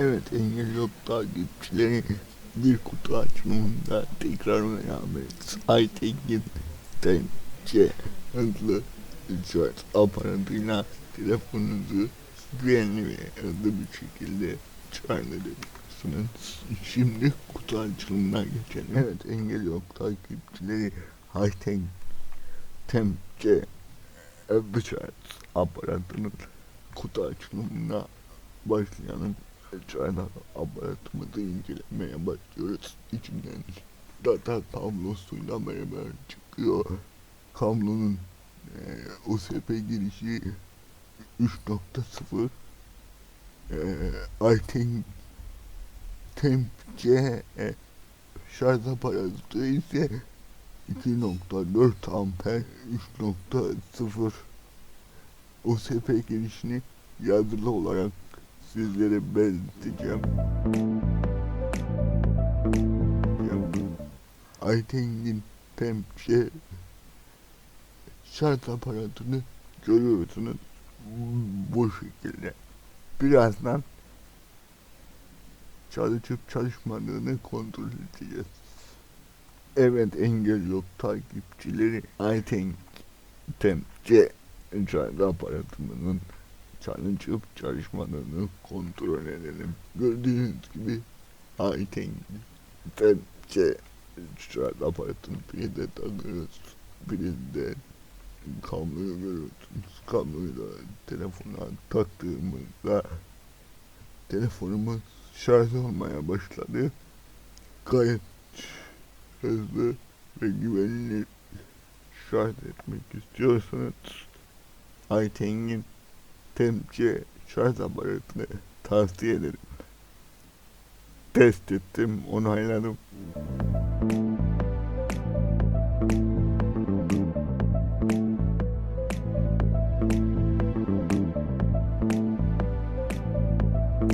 Evet engel yok takipçileri bir kutu açımında tekrar beraberiz. Aytekin Tence hızlı şarj aparatıyla telefonunuzu güvenli ve hızlı bir şekilde şarj edebilirsiniz. Şimdi kutu açılımına geçelim. Evet engel yok takipçileri Hightech Temce hızlı şarj aparatının kutu açılımına başlayalım. Çayda aparatımızı incelemeye başlıyoruz. İçinden data kablosuyla beraber çıkıyor. Kablonun e, USB girişi 3.0 e, iThing Temp-C e, şarj aparatı ise 2.4 amper 3.0 USB girişini yazılı olarak sizlere belirteceğim. Ayten'in Tempçe şarj aparatını görüyorsunuz bu şekilde. Birazdan çalışıp çalışmadığını kontrol edeceğiz. Evet engel yok takipçileri Ayten Tempçe şarj aparatımının çalışıp çalışmadığını kontrol edelim. Gördüğünüz gibi Ayten Tempçe şarj aparatını birinde takıyoruz. Birinde kabloyu görüyorsunuz. Kabloyu da telefona taktığımızda telefonumuz şarj olmaya başladı. Gayet hızlı ve güvenilir şarj etmek istiyorsanız Ayten'in Temce şarj aparatını tavsiye ederim. Test ettim, onayladım.